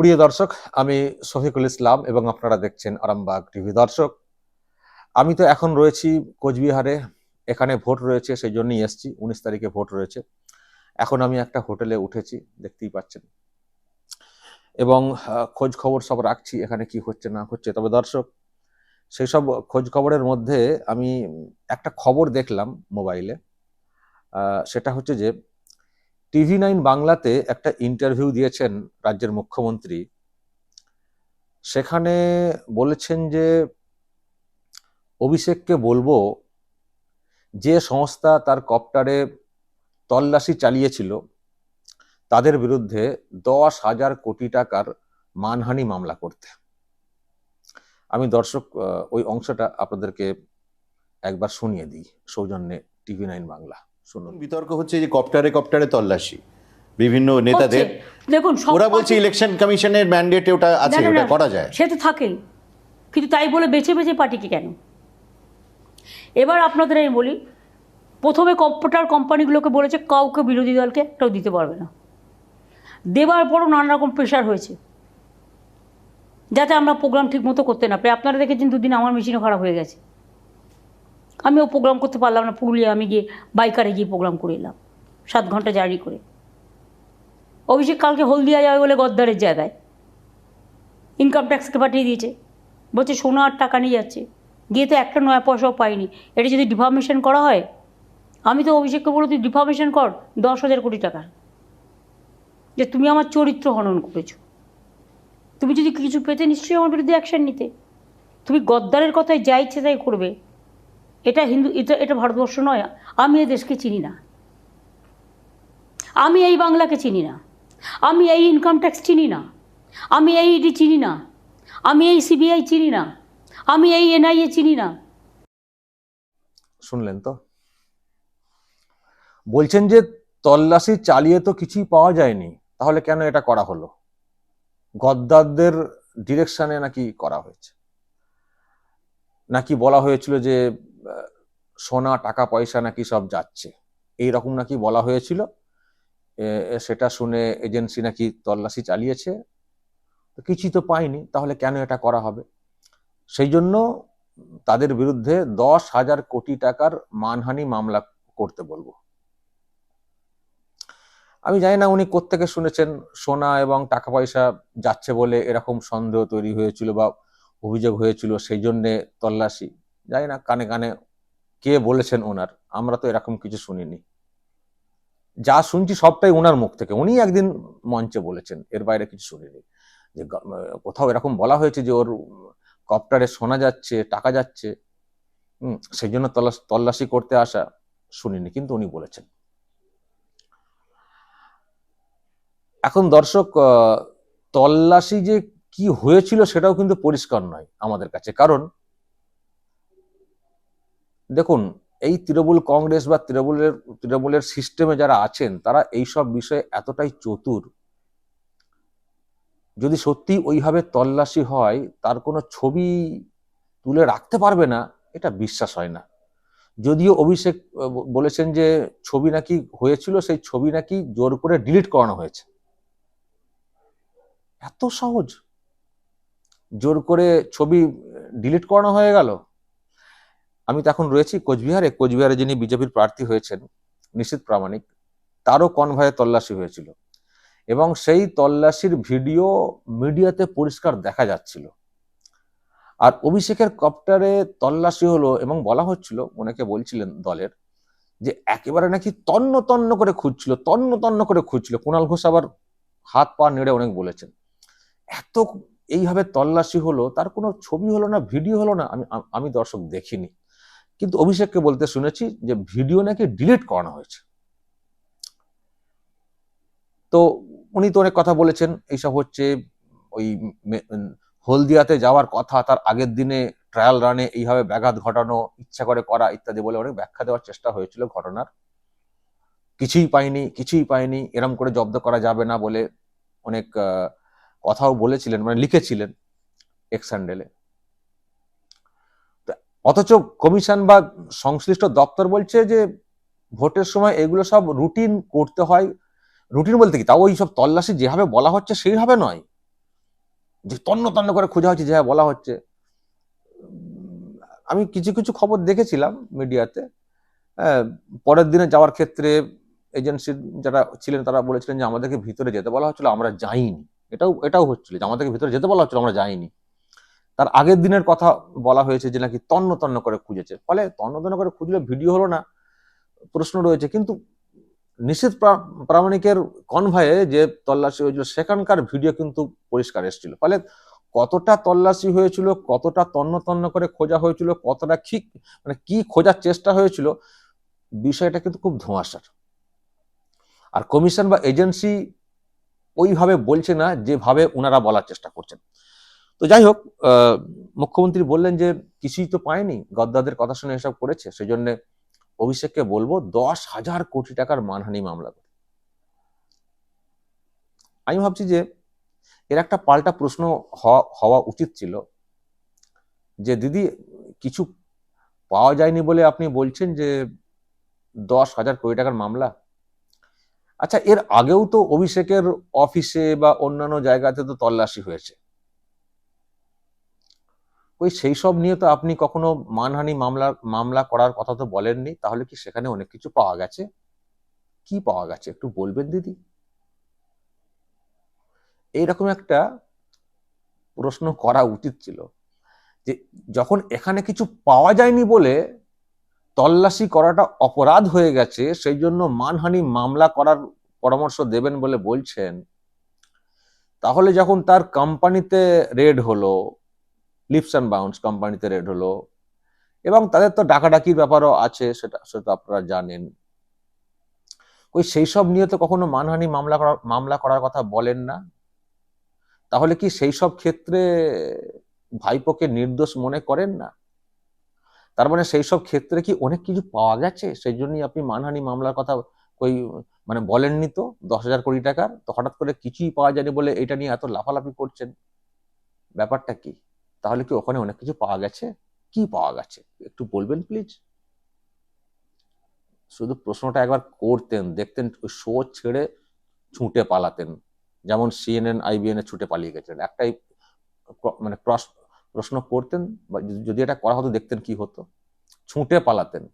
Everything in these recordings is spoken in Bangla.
প্রিয় দর্শক, আমি শফিকুল ইসলাম এবং আপনারা দেখছেন আরামবাগ টিভি। দর্শক, আমি তো এখন রয়েছি কোচবিহারে, এখানে ভোট রয়েছে, সেই জন্যই এসছি। উনিশ তারিখে ভোট রয়েছে। এখন আমি একটা হোটেলে উঠেছি, দেখতেই পাচ্ছেন। এবং খোঁজ খবর সব রাখছি, এখানে কি হচ্ছে না হচ্ছে। তবে দর্শক, সেই সব খোঁজ খবরের মধ্যে আমি একটা খবর দেখলাম মোবাইলে। সেটা হচ্ছে যে টিভি নাইন বাংলাতে একটা ইন্টারভিউ দিয়েছেন রাজ্যের মুখ্যমন্ত্রী। সেখানে বলেছেন যে, অভিষেককে বলব যে সংস্থা তার কপ্টারে তল্লাশি চালিয়েছিল, তাদের বিরুদ্ধে দশ হাজার কোটি টাকার মানহানি মামলা করতে। আমি দর্শক ওই অংশটা আপনাদেরকে একবার শুনিয়ে দিই, সৌজন্যে টিভি নাইন বাংলা। শুনুন বিতর্ক হচ্ছে যে কপ্টারে কপ্টারে তল্লাশি। বিভিন্ন নেতাদের দেখুন ওরা বলছে ইলেকশন কমিশনের ম্যান্ডেটে ওটা আছে ওটা করা যায়। সে তো থাকেই। কিন্তু তাই বলে বেছে বেছে পার্টিকে কেন? এবার আপনাদের আমি বলি প্রথমে কম্পিউটার কোম্পানিগুলোকে বলেছে কাউকে বিরোধী দলকে একটাও দিতে পারবে না। দেবার পরও নানা রকম প্রেশার হয়েছে। যাতে আমরা প্রোগ্রাম ঠিক মতো করতে না পারি। আপনারা দেখেছেন দুদিন আমার মেশিনও খারাপ হয়ে গেছে। আমিও প্রোগ্রাম করতে পারলাম না, পুরুলিয়া আমি গিয়ে বাইকারে গিয়ে প্রোগ্রাম করে এলাম, সাত ঘণ্টা জার্নি করে। অভিষেক কালকে হলদিয়া যাবে বলে গদ্দারের জায়গায়। ইনকাম ট্যাক্সকে পাঠিয়ে দিয়েছে। বলছে, সোনা আর টাকা নিয়ে যাচ্ছে। গিয়ে তো একটা নয়া পয়সাও পাইনি। এটা যদি ডিফার্মেশন করা হয়, আমি তো অভিষেককে বলো তুই ডিফার্মেশন কর, দশ হাজার কোটি টাকার যে, তুমি আমার চরিত্র হনন করেছ। তুমি যদি কিছু পেতে নিশ্চয়ই আমার বিরুদ্ধে অ্যাকশন নিতে। তুমি গদ্দারের কথায় যা ইচ্ছে তাই করবে। এটা হিন্দু, এটা এটা ভারতবর্ষ নয়। আমি এই দেশকে চিনি না। আমি এই বাংলাকে চিনি না। আমি এই ইনকাম ট্যাক্স চিনি না। আমি এই ইডি চিনি না। আমি এই সিবিআই চিনি না। আমি এই এনআইএ চিনি না। শুনলেন তো? বলছেন যে তল্লাশি চালিয়ে তো কিছুই পাওয়া যায়নি। তাহলে কেন এটা করা হলো? গদ্দারদের ডিরেকশনে নাকি করা হয়েছে। নাকি বলা হয়েছিল যে সোনা, টাকা, পয়সা নাকি সব যাচ্ছে। এই রকম নাকি বলা হয়েছিল। সেটা শুনে এজেন্সি নাকি তল্লাশি চালিয়েছে। কিছুই তো পায়নি, তাহলে কেন এটা করা হবে? সেই জন্য তাদের বিরুদ্ধে দশ হাজার কোটি টাকার মানহানি মামলা করতে বলব। আমি জানি না উনি কোত্থেকে শুনেছেন, সোনা এবং টাকা পয়সা যাচ্ছে বলে এরকম সন্দেহ তৈরি হয়েছিল বা অভিযোগ হয়েছিল, সেই জন্যে তল্লাশি। জানি না কানে কানে কে বলেছেন ওনার, আমরা তো এরকম কিছু শুনিনি। যা শুনছি সবটাই ওনার মুখ থেকে উনি একদিন মঞ্চে বলেছেন, এর বাইরে কিছু শুনিনি। যে কোথাও এরকম বলা হয়েছে যে ওর কপ্টারে শোনা যাচ্ছে, টাকা যাচ্ছে সেই জন্য তল্লাশি করতে আসা শুনিনি, কিন্তু উনি বলেছেন। এখন দর্শক তল্লাশি যে কি হয়েছিল সেটাও কিন্তু পরিষ্কার নয় আমাদের কাছে, কারণ দেখুন, এই তৃণমূল কংগ্রেস বা তৃণমূলের তৃণমূলের সিস্টেমে যারা আছেন, তারা এইসব বিষয়ে এতটাই চতুর। যদি সত্যি ওইভাবে তল্লাশি হয়, তার কোনো ছবি তুলে রাখতে পারবে না, এটা বিশ্বাস হয় না। যদিও অভিষেক বলেছেন যে ছবি নাকি হয়েছিল, সেই ছবি নাকি জোর করে ডিলিট করানো হয়েছে। এত সহজ। জোর করে ছবি ডিলিট করানো হয়ে গেল। আমি তো এখন রয়েছি কোচবিহারে। কোচবিহারে যিনি বিজেপির প্রার্থী হয়েছেন নিশীথ প্রামাণিক, তারও কনভয়ে তল্লাশি হয়েছিল। এবং সেই তল্লাশির ভিডিও মিডিয়াতে পরিষ্কার দেখা যাচ্ছিল। আর অভিষেকের কপ্টারে তল্লাশি হলো এবং বলা হচ্ছিল, অনেকে বলছিলেন দলের, যে একেবারে নাকি তন্ন তন্ন করে খুঁজছিল, তন্ন তন্ন করে খুঁজছিল। কুণাল ঘোষ আবার হাত পা নেড়ে অনেক বলেছেন। এত এইভাবে তল্লাশি হলো, তার কোনো ছবি হলো না, ভিডিও হলো না, আমি আমি দর্শক দেখিনি। কিন্তু অভিষেককে বলতে শুনেছি যে ভিডিও নাকি ডিলিট করানো হয়েছে। তো উনি তো অনেক কথা বলেছেন, এইসব হচ্ছে ওই হলদিয়াতে যাওয়ার কথা, তার আগের দিনে ট্রায়াল রানে এইভাবে ব্যাঘাত ঘটানো, ইচ্ছা করে করা ইত্যাদি বলে অনেক ব্যাখ্যা দেওয়ার চেষ্টা হয়েছিল ঘটনার। কিছুই পাইনি কিছুই পাইনি, এরম করে জব্দ করা যাবে না বলে অনেক কথাও বলেছিলেন মানে লিখেছিলেন এক্স হ্যান্ডেলে অথচ কমিশন বা সংশ্লিষ্ট দপ্তর বলছে যে ভোটের সময় এগুলো সব রুটিন করতে হয়। রুটিন বলতে কি? তাও ওই সব তল্লাশি যেভাবে বলা হচ্ছে সেইভাবে নয়। যে তন্ন তন্ন করে খোঁজা হচ্ছে যা বলা হচ্ছে। আমি কিছু কিছু খবর দেখেছিলাম মিডিয়াতে। পরের দিনে যাওয়ার ক্ষেত্রে এজেন্সির যারা ছিলেন তারা বলেছিলেন যে আমাদেরকে ভিতরে যেতে বলা হচ্ছিল, আমরা যাইনি। এটাও এটাও হচ্ছিল যে আমাদেরকে ভিতরে যেতে বলা হচ্ছিল, আমরা যাইনি। তার আগের দিনের কথা বলা হয়েছে যে নাকি তন্ন তন্ন করে খুঁজেছে। ফলে তন্ন তন্ন করে খুঁজলে ভিডিও হলো না, প্রশ্ন রয়েছে। কিন্তু নিশ্চিত প্রা- প্রামাণিকের কনভয়ে যে তল্লাশি হয়েছিল, সেখানকার ভিডিও কিন্তু পরিষ্কার এসেছিল। ফলে কতটা তল্লাশি হয়েছিল, কতটা তন্ন তন্ন করে খোঁজা হয়েছিল, কতটা কি মানে কি খোঁজার চেষ্টা হয়েছিল, বিষয়টা কিন্তু খুব ধোঁয়াশার। আর কমিশন বা এজেন্সি ওইভাবে বলছে না, যেভাবে ওনারা বলার চেষ্টা করছেন। তো যাই হোক মুখ্যমন্ত্রী বললেন যে কিছুই তো পায়নি, গদ্দাদের কথা শুনে এসব করেছে সেই জন্য অভিষেককে বলব দশ হাজার কোটি টাকার মানহানি মামলা করে। আমি ভাবছি যে এর একটা পাল্টা প্রশ্ন হওয়া উচিত ছিল যে দিদি, কিছু পাওয়া যায়নি বলে আপনি বলছেন যে দশ হাজার কোটি টাকার মামলা? আচ্ছা এর আগেও তো অভিষেকের অফিসে বা অন্যান্য জায়গাতে তো তল্লাশি হয়েছে। ওই সেই সব নিয়ে তো আপনি কখনো মানহানি মামলা মামলা করার কথা তো বলেননি, তাহলে কি সেখানে অনেক কিছু পাওয়া গেছে? কি পাওয়া গেছে? একটু বলবেন দিদি। এইরকম একটা প্রশ্ন করা উচিত ছিল যে যখন এখানে কিছু পাওয়া যায়নি বলে তল্লাশি করাটা অপরাধ হয়ে গেছে, সেই জন্য মানহানি মামলা করার পরামর্শ দেবেন বলে বলছেন, তাহলে যখন তার কোম্পানিতে রেড হলো লিপস অ্যান্ড বাউন্স কোম্পানিতে রেড হলো। এবং তাদের তো ডাকাডাকির ব্যাপারও আছে, সেটা সেটা আপনারা জানেন। ওই সেই সব নিয়ে তো কখনো মানহানি মামলা করার মামলা করার কথা বলেন না। তাহলে কি সেই সব ক্ষেত্রে ভাইপোকে নির্দোষ মনে করেন না? তার মানে সেই সব ক্ষেত্রে কি অনেক কিছু পাওয়া গেছে? সেই জন্যই আপনি মানহানি মামলার কথা ওই মানে বলেননি তো? দশ হাজার কোটি টাকার? তো হঠাৎ করে কিছুই পাওয়া যায়নি বলে এটা নিয়ে এত লাফালাফি করছেন? ব্যাপারটা কি? তাহলে কি ওখানে অনেক কিছু পাওয়া গেছে? কি পাওয়া গেছে? একটু বলবেন প্লিজ শুধু প্রশ্নটা একবার করতেন, দেখতেন, ওই শো ছেড়ে ছুটে পালাতেন। যেমন সিএনএন আইবিএন এ ছুটে পালিয়ে গেছিলেন। একটাই মানে প্রশ- প্রশ্ন করতেন বা যদি- যদি এটা করা হতো, দেখতেন কি হতো? ছুটে পালাতেন।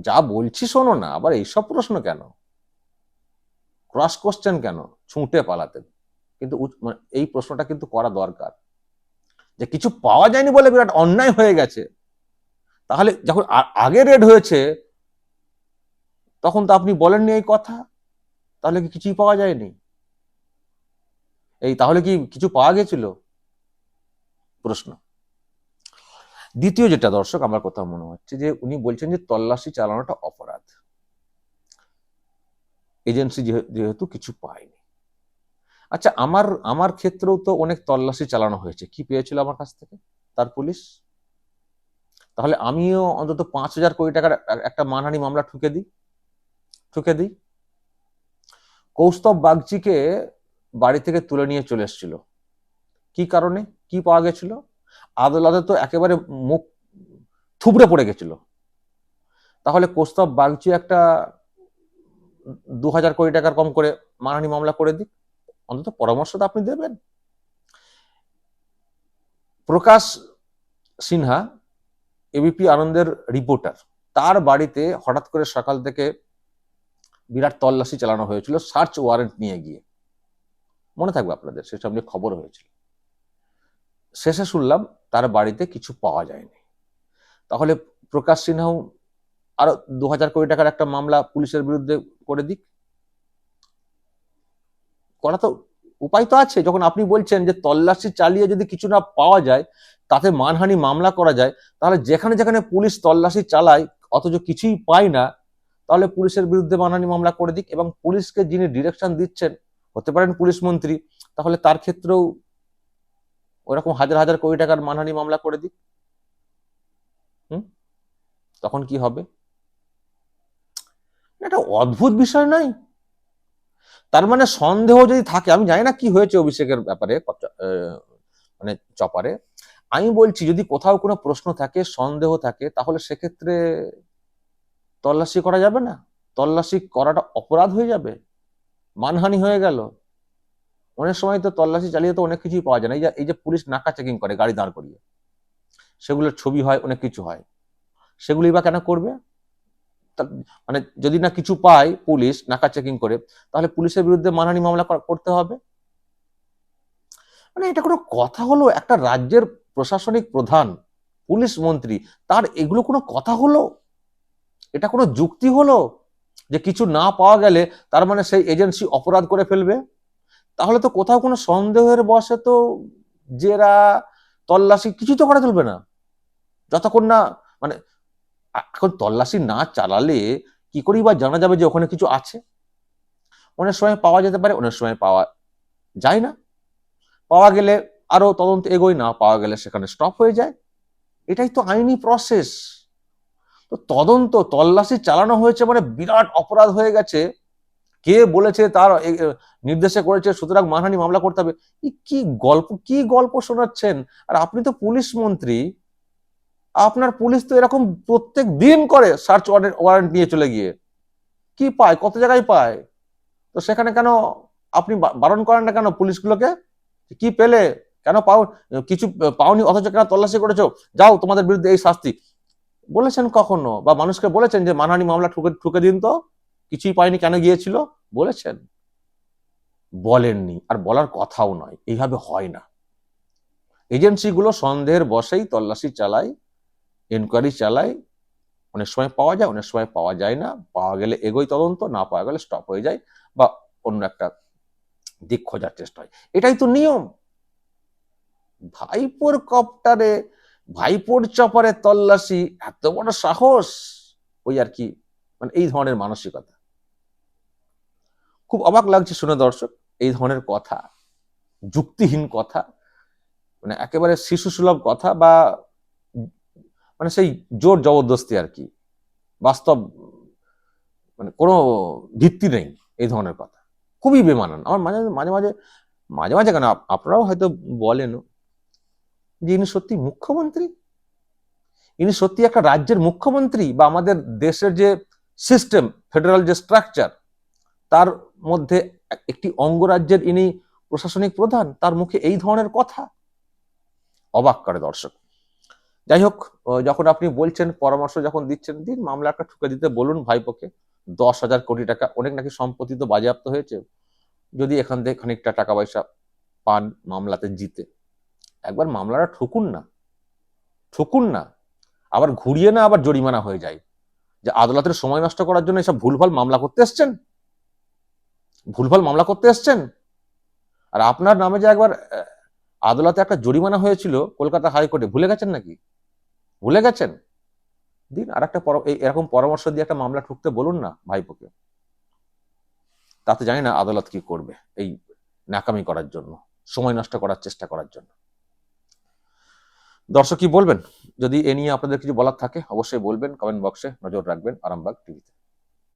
যা বলছি শোনো না, আবার এইসব প্রশ্ন কেন? ক্রস কোশ্চেন কেন? ছুটে পালাতেন। কিন্তু মানে এই প্রশ্নটা কিন্তু করা দরকার। যে কিছু পাওয়া যায়নি বলে বিরাট অন্যায় হয়ে গেছে। তাহলে যখন আগে রেড হয়েছে, তখন তো আপনি বলেননি এই কথা। তাহলে কি কিছুই পাওয়া যায়নি? এই তাহলে কি কিছু পাওয়া গেছিল? প্রশ্ন। দ্বিতীয় যেটা দর্শক, আমার কথা মনে হচ্ছে যে উনি বলছেন যে তল্লাশি চালানোটা অপরাধ। এজেন্সি যেহে- যেহেতু কিছু পায়নি। আচ্ছা আমার আমার ক্ষেত্রেও তো অনেক তল্লাশি চালানো হয়েছে। কি পেয়েছিল আমার কাছ থেকে? তার পুলিশ? তাহলে আমিও অন্তত পাঁচ হাজার কোটি টাকার একটা মানহানি মামলা ঠুকে দিই? ঠুকে দিই? কৌস্তব বাগচিকে বাড়ি থেকে তুলে নিয়ে চলে এসেছিল। কি কারণে? কি পাওয়া গেছিল? আদালতে তো একেবারে মুখ থুবড়ে পড়ে গেছিল। তাহলে কৌস্তব বাগচি একটা দু হাজার কোটি টাকার কম করে মানহানি মামলা করে দিক। অন্তত পরামর্শ তো আপনি দেবেন। প্রকাশ সিনহা এবিপি আনন্দের রিপোর্টার, তার বাড়িতে হঠাৎ করে সকাল থেকে বিরাট তল্লাশি চালানো হয়েছিল সার্চ ওয়ারেন্ট নিয়ে গিয়ে। মনে থাকবে আপনাদের, সেসব নিয়ে খবর হয়েছিল। শেষে শুনলাম তার বাড়িতে কিছু পাওয়া যায়নি। তাহলে প্রকাশ সিনহাও আরও দু হাজার কোটি টাকার একটা মামলা পুলিশের বিরুদ্ধে করে দিক। করা তো উপায় তো আছে। যখন আপনি বলছেন যে তল্লাশি চালিয়ে যদি কিছু না পাওয়া যায়, তাতে মানহানি মামলা করা যায়, তাহলে যেখানে যেখানে পুলিশ তল্লাশি চালায়, অথচ কিছুই পায় না, তাহলে পুলিশের বিরুদ্ধে মানহানি মামলা করে দিক এবং পুলিশকে যিনি ডিরেকশন দিচ্ছেন, হতে পারেন পুলিশ মন্ত্রী, তাহলে তার ক্ষেত্রেও ওরকম হাজার হাজার কোটি টাকার মানহানি মামলা করে দিক। হুম? তখন কি হবে? এটা অদ্ভুত বিষয় নয়? তার মানে সন্দেহ যদি থাকে, আমি জানি না কি হয়েছে অভিষেকের ব্যাপারে মানে চপারে। আমি বলছি, যদি কোথাও কোনো প্রশ্ন থাকে, সন্দেহ থাকে, তাহলে সেক্ষেত্রে তল্লাশি করা যাবে না। তল্লাশি করাটা অপরাধ হয়ে যাবে। মানহানি হয়ে গেল। অনেক সময় তো তল্লাশি চালিয়ে তো অনেক কিছুই পাওয়া যায় না। এই যে পুলিশ নাকা চেকিং করে গাড়ি দাঁড় করিয়ে, সেগুলোর ছবি হয়, অনেক কিছু হয়। সেগুলি বা কেন করবে? মানে যদি না কিছু পায় পুলিশ নাকা চেকিং করে, তাহলে পুলিশের বিরুদ্ধে মানহানি মামলা করতে হবে। মানে এটা কোনো কথা হলো? একটা রাজ্যের প্রশাসনিক প্রধান, পুলিশ মন্ত্রী, তার এগুলো কোনো কথা হলো? এটা কোনো যুক্তি হলো? যে কিছু না পাওয়া গেলে তার মানে সেই এজেন্সি অপরাধ করে ফেলবে? তাহলে তো কোথাও কোনো সন্দেহের বসে তো জেরা, তল্লাশি কিছু তো করা চলবে না। যতক্ষণ না মানে এখন তল্লাশি না চালালে কি করেই বা জানা যাবে যে ওখানে কিছু আছে। অনেক সময় পাওয়া যেতে পারে, অনেক সময় পাওয়া যায় না। পাওয়া গেলে আরও তদন্ত এগোয়, না পাওয়া গেলে সেখানে স্টপ হয়ে যায়। এটাই তো আইনি প্রসেস তো তদন্ত, তল্লাশি চালানো হয়েছে মানে বিরাট অপরাধ হয়ে গেছে। কে বলেছে, তার নির্দেশে করেছে, সুতরাং মানহানি মামলা করতে হবে। কি গল্প কি গল্প শোনাচ্ছেন? আর আপনি তো পুলিশ মন্ত্রী। আপনার পুলিশ তো এরকম প্রত্যেক দিন করে সার্চ ওয়ারেন্ট নিয়ে চলে গিয়ে। কি পায়? কত জায়গায় পায়? তো সেখানে কেন আপনি বারণ করেন না কেন পুলিশগুলোকে? কি পেলে? কেন পাও, কিছু পাওনি, অথচ কেন তল্লাশি করেছ? যাও, তোমাদের বিরুদ্ধে এই শাস্তি। বলেছেন কখনো? বা মানুষকে বলেছেন যে মানহানি মামলা ঠুকে ঠুকে দিন তো? কিছুই পায়নি, কেন গিয়েছিল? বলেছেন। বলেননি। আর বলার কথাও নয়। এইভাবে হয় না। এজেন্সিগুলো সন্দেহের বসেই তল্লাশি চালায়। এনকোয়ারি চালায়, অনেক সময় পাওয়া যায়, অনেক সময় পাওয়া যায় না। পাওয়া গেলে এগোই তদন্ত, না পাওয়া গেলে স্টপ হয়ে যায় বা অন্য একটা দিক খোঁজার চেষ্টা হয়। এটাই তো নিয়ম। ভাইপোর কপ্টারে, ভাইপোর চপারে তল্লাশি, এত বড় সাহস। ওই আর কি মানে এই ধরনের মানসিকতা। খুব অবাক লাগছে শুনে দর্শক, এই ধরনের কথা, যুক্তিহীন কথা মানে একেবারে শিশু সুলভ কথা বা মানে সেই জোর জবরদস্তি আর কি। বাস্তব মানে কোনো ভিত্তি নেই এই ধরনের কথা। খুবই বেমানান। আমার মাঝে মাঝে মাঝে মাঝে মাঝে কেন আপনারাও হয়তো বলেন যে ইনি সত্যি মুখ্যমন্ত্রী? ইনি সত্যি একটা রাজ্যের মুখ্যমন্ত্রী বা আমাদের দেশের যে সিস্টেম ফেডারেল যে স্ট্রাকচার তার মধ্যে একটি অঙ্গরাজ্যের ইনি প্রশাসনিক প্রধান, তার মুখে এই ধরনের কথা? অবাক করে দর্শক। যাই হোক যখন আপনি বলছেন, পরামর্শ যখন দিচ্ছেন, দিন মামলাটা ঠুকে দিতে বলুন ভাইপোকে, দশ হাজার কোটি টাকা, অনেক নাকি সম্পত্তি তো বাজেয়াপ্ত হয়েছে, যদি এখান থেকে খানিকটা টাকা পয়সা পান মামলাতে জিতে। একবার মামলাটা ঠুকুন না ঠুকুন না, আবার ঘুরিয়ে না আবার জরিমানা হয়ে যায়, যে আদালতের সময় নষ্ট করার জন্য এসব ভুলভাল মামলা করতে এসছেন। ভুলভাল মামলা করতে এসছেন। আর আপনার নামে যে একবার আদালতে একটা জরিমানা হয়েছিল কলকাতা হাইকোর্টে। ভুলে গেছেন নাকি? ভুলে গেছেন? দিন আর একটা এরকম পরামর্শ দিয়ে একটা মামলা ঠুকতে বলুন না ভাইপোকে। তাতে জানি না আদালত কি করবে এই নাকামি করার জন্য, সময় নষ্ট করার চেষ্টা করার জন্য। দর্শক কি বলবেন? যদি এ নিয়ে আপনাদের কিছু বলার থাকে, অবশ্যই বলবেন কমেন্ট বক্সে নজর রাখবেন আরামবাগ টিভিতে